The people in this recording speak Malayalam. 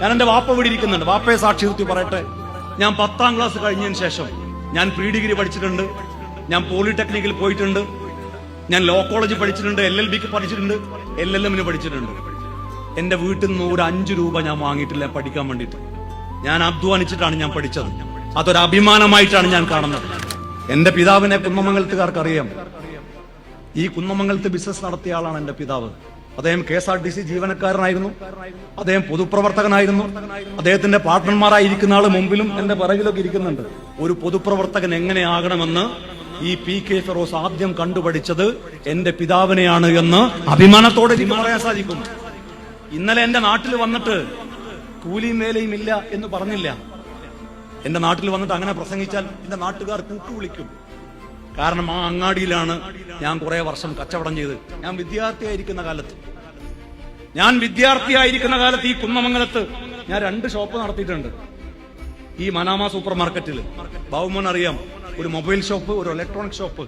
ഞാൻ എന്റെ വാപ്പ ഇവിടെ ഇരിക്കുന്നുണ്ട്. വാപ്പയെ സാക്ഷി നിർത്തി പറയട്ടെ. ഞാൻ പത്താം ക്ലാസ് കഴിഞ്ഞതിന് ശേഷം ഞാൻ പ്രീ ഡിഗ്രി പഠിച്ചിട്ടുണ്ട്. ഞാൻ പോളിടെക്നിക്കിൽ പോയിട്ടുണ്ട്. ഞാൻ ലോ കോളേജ് പഠിച്ചിട്ടുണ്ട് എൽ എൽ ബിക്ക് പഠിച്ചിട്ടുണ്ട് എൽ എൽ എമ്മിന് പഠിച്ചിട്ടുണ്ട്. എന്റെ വീട്ടിൽ നിന്ന് ഒരു അഞ്ച് രൂപ ഞാൻ വാങ്ങിയിട്ടില്ല പഠിക്കാൻ വേണ്ടിയിട്ട്. ഞാൻ അധ്വാനിച്ചിട്ടാണ് ഞാൻ പഠിച്ചത്. അതൊരു അഭിമാനമായിട്ടാണ് ഞാൻ കാണുന്നത്. എന്റെ പിതാവിനെ കുന്നമംഗലത്തുകാർക്ക് അറിയാം ഈ കുന്നമംഗലത്ത് ബിസിനസ് നടത്തിയ ആളാണ് എന്റെ പിതാവ്. അദ്ദേഹം K S R T C ജീവനക്കാരനായിരുന്നു. അദ്ദേഹം പൊതുപ്രവർത്തകനായിരുന്നു. അദ്ദേഹത്തിന്റെ പാർട്ട്ണർമാരായിരിക്കുന്ന ആൾ മുമ്പിലും എന്റെ പിറകിലൊക്കെ ഇരിക്കുന്നുണ്ട്. ഒരു പൊതുപ്രവർത്തകൻ എങ്ങനെയാകണമെന്ന് ഈ പി കെ ഫെറോസ് ആദ്യം കണ്ടുപഠിച്ചത് എന്റെ പിതാവിനെയാണ് എന്ന് അഭിമാനത്തോടെ പറയാൻ സാധിക്കും. ഇന്നലെ എന്റെ നാട്ടിൽ വന്നിട്ട് കൂലിയും വേലയും ഇല്ല എന്ന് പറഞ്ഞില്ല. എന്റെ നാട്ടിൽ വന്നിട്ട് അങ്ങനെ പ്രസംഗിച്ചാൽ എന്റെ നാട്ടുകാർ കൂട്ടു വിളിക്കും കാരണം ആ അങ്ങാടിയിലാണ് ഞാൻ കുറെ വർഷം കച്ചവടം ചെയ്ത്. ഞാൻ വിദ്യാർത്ഥിയായിരിക്കുന്ന കാലത്ത്. ഞാൻ വിദ്യാർത്ഥിയായിരിക്കുന്ന കാലത്ത് ഈ കുന്നമംഗലത്ത് ഞാൻ രണ്ട് ഷോപ്പ് നടത്തിയിട്ടുണ്ട്. ഈ മനാമ സൂപ്പർ മാർക്കറ്റിൽ ബാബുമോൻ അറിയാം ഒരു മൊബൈൽ ഷോപ്പ് ഒരു ഇലക്ട്രോണിക് ഷോപ്പ്.